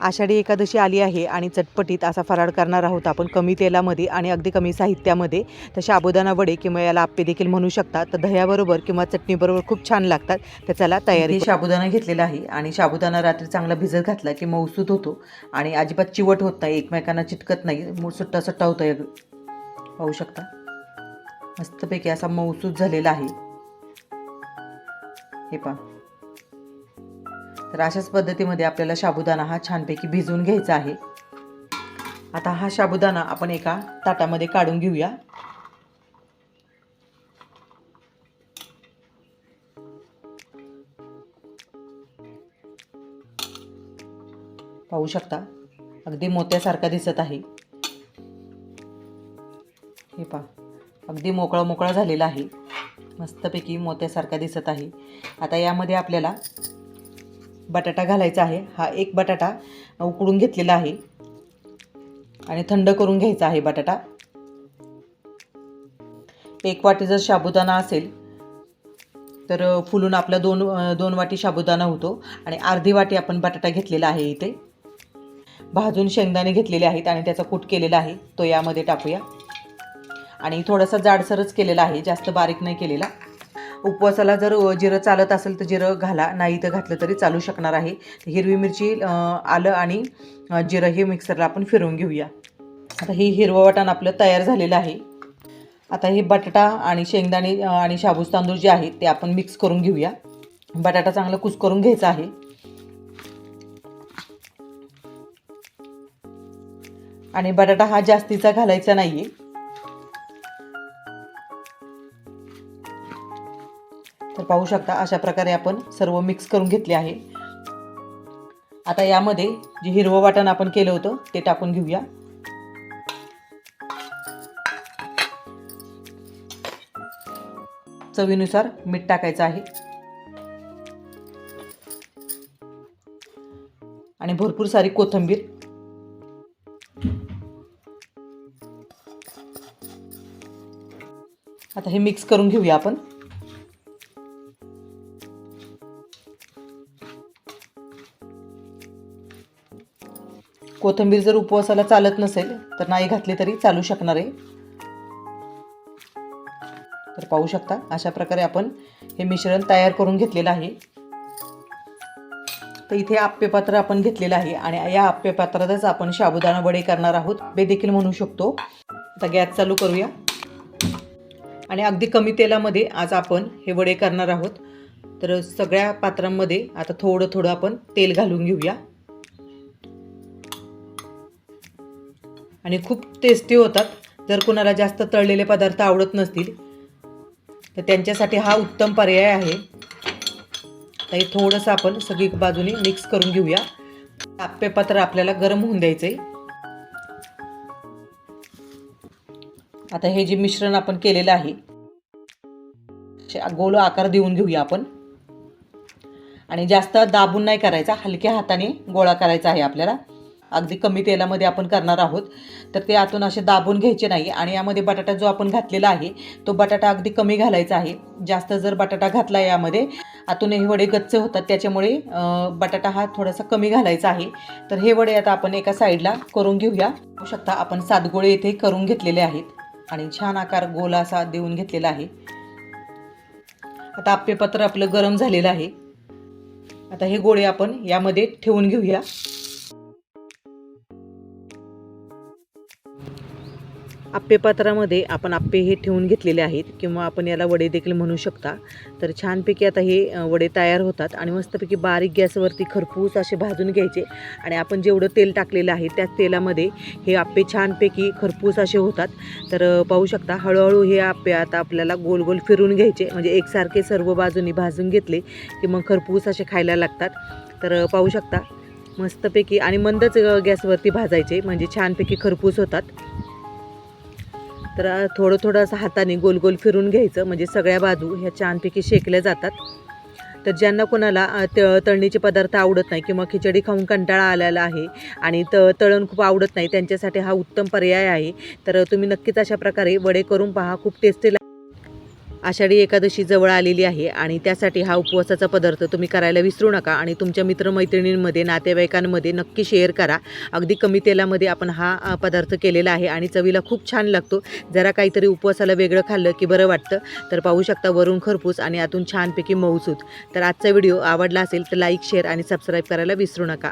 आषाढी एकादशी आली आहे आणि चटपटीत असा फराळ करणार आहोत आपण. कमी तेलामध्ये आणि अगदी कमी साहित्यामध्ये. तर साबुदाणा वडे किंवा याला आप्पे देखील म्हणू शकता तर दह्याबरोबर किंवा चटणीबरोबर खूप छान लागतात. तर चला तयारी साबुदाणा घेतलेला आहे आणि साबुदाणा रात्री चांगला भिजत घातला की मऊसूत होतो. आणि अजिबात चिवट होत नाही. एकमेकांना चिटकत नाही. मूळ सुट्टा सुट्टा होतो. पाहू शकता. मस्तपैकी असा मऊसूत झालेला आहे. हे पहा. तर अशाच पद्धतीमध्ये आपल्याला साबुदाणा हा छानपैकी भिजवून घ्यायचा आहे. आता हा साबुदाणा आपण एका ताटामध्ये काढून घेऊया. पाहू शकता अगदी मोत्यासारखा दिसत आहे. हे पहा अगदी मोकळा मोकळा झालेला आहे. मस्तपैकी मोत्यासारखा दिसत आहे. आता यामध्ये आपल्याला बटाटा घालायचा आहे. हा एक बटाटा उकडून घेतलेला आहे. आणि थंड करून घ्यायचा आहे बटाटा. एक वाटी जर साबुदाणा असेल तर फुलून आपला दोन दोन वाटी साबुदाणा होतो. आणि अर्धी वाटी आपण बटाटा घेतलेला आहे इथे. भाजून शेंगदाणे घेतलेले आहेत आणि त्याचा कूट केलेला आहे. तो यामध्ये टाकूया. आणि थोडासा जाडसरच केलेला आहे. जास्त बारीक नाही केलेला. उपवासाला जर जिरं चालत असेल तर जिरं घाला. नाही तर घातलं तरी चालू शकणार आहे. हिरवी मिरची आलं आणि जिरं हे मिक्सरला आपण फिरवून घेऊया. आता ही हिरवं वाटण आपलं तयार झालेलं आहे. आता हे बटाटा आणि शेंगदाणे आणि शाबूस तांदूळ जे आहेत ते आपण मिक्स करून घेऊया. बटाटा चांगला कुस करून घ्यायचा आहे. आणि बटाटा हा जास्तीचा घालायचा नाही आहे तर पाहू शकता अशा प्रकारे आपण सर्व मिक्स करून घेतले आहे. आता यामध्ये जे हिरवं वाटण आपण केलं होतं ते टाकून घेऊया. चवीनुसार मीठ टाकायचं आहे. आणि भरपूर सारी कोथिंबीर. आता हे मिक्स करून घेऊया आपण. कोथिंबीर जर उपवासाला चालत नसेल तर नाही घातली तरी चालू शकणार आहे. तर पाहू शकता अशा प्रकारे आपण हे मिश्रण तयार करून घेतलेलं आहे. तर इथे आप्यपात्र आपण घेतलेलं आहे आणि या आप्यपात्रातच आपण साबुदाणा वडे करणार आहोत. बे देखील म्हणू शकतो. आता गॅस चालू करूया. आणि अगदी कमी तेलामध्ये आज आपण हे वडे करणार आहोत. तर सगळ्या पात्रांमध्ये आता थोडं थोडं आपण तेल घालून घेऊया. आणि खूप टेस्टी होतात. जर कुणाला जास्त तळलेले पदार्थ आवडत नसतील तर त्यांच्यासाठी हा उत्तम पर्याय आहे. तर हे थोडंसं आपण सगळी बाजूने मिक्स करून घेऊया. आप्पेपात्र आपल्याला गरम होऊन द्यायचं आहे आता हे जे मिश्रण आपण केलेलं आहे गोल आकार देऊन घेऊया आपण. आणि जास्त दाबून नाही करायचा हलक्या हाताने गोळा करायचा आहे आपल्याला. अगदी कमी तेलामध्ये आपण करणार आहोत. तर ते आतून असे दाबून घ्यायचे नाही आणि यामध्ये बटाटा जो आपण घातलेला आहे तो बटाटा अगदी कमी घालायचा आहे. जास्त जर बटाटा घातला यामध्ये आतून हे वडे गच्च होतात त्याच्यामुळे बटाटा हा थोडासा कमी घालायचा आहे. तर हे वडे आता आपण एका साईडला करून घेऊया. होऊ शकता आपण सात गोळे इथे करून घेतलेले आहेत आणि छान आकार गोल असा देऊन घेतलेला आहे. आता आप्पेपत्र आपलं गरम झालेलं आहे. आता हे गोळे आपण यामध्ये ठेवून घेऊया. आप्पेपात्रामध्ये आपण आप्पे हे ठेवून घेतलेले आहेत किंवा आपण याला वडे देखील म्हणू शकता. तर छानपैकी आता हे वडे तयार होतात आणि मस्तपैकी बारीक गॅसवरती खरपूस असे भाजून घ्यायचे आणि आपण जेवढं तेल टाकलेलं आहे त्या तेलामध्ये हे आप्पे छानपैकी खरपूस असे होतात. तर पाहू शकता हळूहळू हे आप्पे आता आपल्याला गोल गोल फिरून घ्यायचे. म्हणजे एकसारखे सर्व बाजूनी भाजून घेतले की मग खरपूस असे खायला लागतात. तर पाहू शकता मस्तपैकी आणि मंदच गॅसवरती भाजायचे. म्हणजे छानपैकी खरपूस होतात. तर थोडं थोडं असं हाताने गोल गोल फिरून घ्यायचं. म्हणजे सगळ्या बाजू ह्या छानपैकी शेकल्या जातात. तर ज्यांना कोणाला त तळणीचे पदार्थ आवडत नाही किंवा खिचडी खाऊन कंटाळा आलेला आहे आणि त तळण खूप आवडत नाही त्यांच्यासाठी हा उत्तम पर्याय आहे. तर तुम्ही नक्कीच अशा प्रकारे वडे करून पहा. खूप टेस्टी आषाढी एकादशी जवळ आलेली आहे आणि त्यासाठी हा उपवासाचा पदार्थ तुम्ही करायला विसरू नका आणि तुमच्या मित्रमैत्रिणींमध्ये नातेवाईकांमध्ये नक्की शेअर करा. अगदी कमी तेलामध्ये आपण हा पदार्थ केलेला आहे आणि चवीला खूप छान लागतो. जरा काहीतरी उपवासाला वेगळं खाल्लं की बरं वाटतं. तर पाहू शकता वरून खरपूस आणि आतून छानपैकी मऊसूत. तर आजचा व्हिडिओ आवडला असेल तर लाईक शेअर आणि सबस्क्राईब करायला विसरू नका.